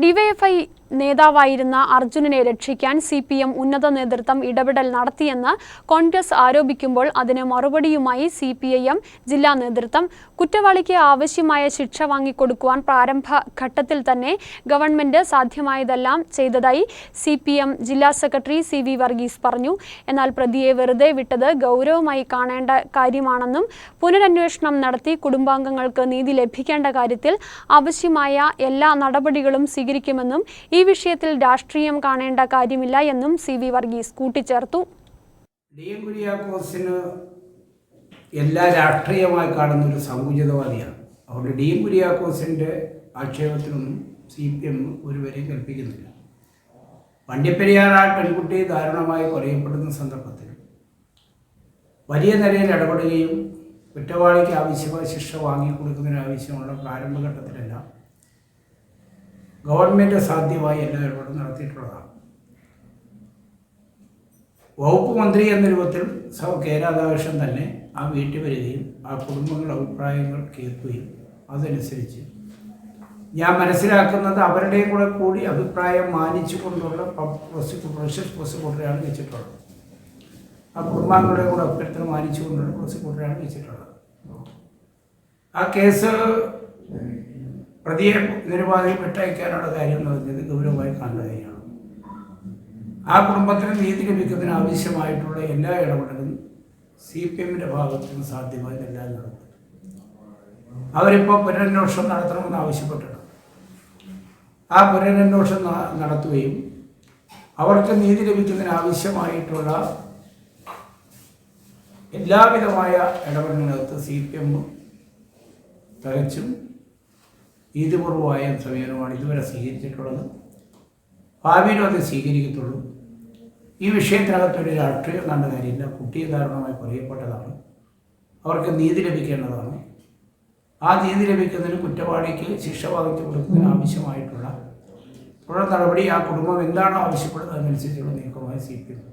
DYFI നേതാവായിരുന്ന അർജുനനെ രക്ഷിക്കാൻ സി പി എം ഉന്നത നേതൃത്വം ഇടപെടൽ നടത്തിയെന്ന് കോൺഗ്രസ് ആരോപിക്കുമ്പോൾ അതിന് മറുപടിയുമായി സി പി ഐ എം ജില്ലാ നേതൃത്വം കുറ്റവാളിക്ക് ആവശ്യമായ ശിക്ഷ വാങ്ങിക്കൊടുക്കുവാൻ പ്രാരംഭ ഘട്ടത്തിൽ തന്നെ ഗവൺമെന്റ് സാധ്യമായതെല്ലാം ചെയ്തതായി സി പി എം ജില്ലാ സെക്രട്ടറി സി വി വർഗീസ് പറഞ്ഞു. എന്നാൽ പ്രതിയെ വെറുതെ വിട്ടത് ഗൗരവമായി കാണേണ്ട കാര്യമാണെന്നും പുനരന്വേഷണം നടത്തി കുടുംബാംഗങ്ങൾക്ക് നീതി ലഭിക്കേണ്ട കാര്യത്തിൽ ആവശ്യമായ എല്ലാ നടപടികളും സ്വീകരിക്കുമെന്നും ഈ വിഷയത്തിൽ രാഷ്ട്രീയം കാണേണ്ട കാര്യമില്ല എന്നും സി വി വർഗീസ് കൂട്ടിച്ചേർത്തു. എല്ലാ രാഷ്ട്രീയമായി കാണുന്ന ഒരു സമുചിതവാദിയാണ് അതുകൊണ്ട് ഡി എം കുര്യാക്കോസിന്റെ ആക്ഷേപത്തിനൊന്നും സി പി എം ഒരുവരെയും കൽപ്പിക്കുന്നില്ല. വണ്ടിപ്പെരിയാർ ആ പെൺകുട്ടി ദാരുണമായി കൊലയപ്പെടുന്ന സന്ദർഭത്തിൽ വലിയ നിലയിൽ ഇടപെടുകയും കുറ്റവാളിക്ക് ആവശ്യമായ ശിക്ഷ വാങ്ങിക്കൊടുക്കുന്നതിന് ആവശ്യമുള്ള പ്രാരംഭഘട്ടത്തിലെല്ലാം ഗവൺമെന്റ് സാധ്യമായി എല്ലാ ഇടപെടലും നടത്തിയിട്ടുള്ളതാണ്. വകുപ്പ് മന്ത്രി എന്ന രൂപത്തിൽ സൗ തന്നെ ആ വീട്ടിൽ വരികയും ആ കുടുംബങ്ങളുടെ അഭിപ്രായങ്ങൾ കേൾക്കുകയും അതനുസരിച്ച് ഞാൻ മനസ്സിലാക്കുന്നത് അവരുടെ കൂടെ കൂടി അഭിപ്രായം മാനിച്ചുകൊണ്ടുള്ള പ്രോസിക്യൂഷൻ പ്രോസിക്യൂട്ടറെയാണ് വെച്ചിട്ടുള്ളത്. ആ കുടുംബാംഗങ്ങളുടെ കൂടെ അഭ്യർത്ഥന മാനിച്ചുകൊണ്ടുള്ള പ്രോസിക്യൂട്ടറെയാണ് വെച്ചിട്ടുള്ളത്. ആ കേസ് പ്രതിയെ നിരപാധികം വിട്ടയക്കാനുള്ള കാര്യം എന്ന് പറഞ്ഞത് ഗൗരവമായി കാണുന്ന കാര്യമാണ്. ആ കുടുംബത്തിന് നീതി ലഭിക്കുന്നതിന് ആവശ്യമായിട്ടുള്ള എല്ലാ ഇടപെടലും സി പി എമ്മിന്റെ ഭാഗത്തു നിന്ന് സാധ്യമായതെല്ലാം നടക്കും അവരിപ്പോൾ പുനരന്വേഷണം നടത്തണമെന്ന് ആവശ്യപ്പെട്ടിട്ടുണ്ട്. ആ പുനരന്വേഷണം നടത്തുകയും അവർക്ക് നീതി ലഭിക്കുന്നതിന് ആവശ്യമായിട്ടുള്ള എല്ലാവിധമായ ഇടപെടലിനകത്ത് സി പി എം തികച്ചും നീതിപൂർവമായ സമീപനമാണ് ഇതുവരെ സ്വീകരിച്ചിട്ടുള്ളത്. ഭാവിയിലും അത് സ്വീകരിക്കത്തുള്ളൂ. ഈ വിഷയത്തിനകത്തൊരു രാഷ്ട്രീയം കണ്ട കാര്യമില്ല. കുട്ടിയെ ദാരുണമായി പറയപ്പെട്ടതാണ് അവർക്ക് നീതി ലഭിക്കേണ്ടതാണ്. ആ നീതി ലഭിക്കുന്നതിന് കുറ്റവാളിക്ക് ശിക്ഷ വാദിച്ചു കൊടുക്കുന്നതിന് ആവശ്യമായിട്ടുള്ള തുടർ നടപടി ആ കുടുംബം എന്താണോ ആവശ്യപ്പെടുന്നത് അതനുസരിച്ചുള്ള നീക്കമായി സ്വീകരിക്കുന്നു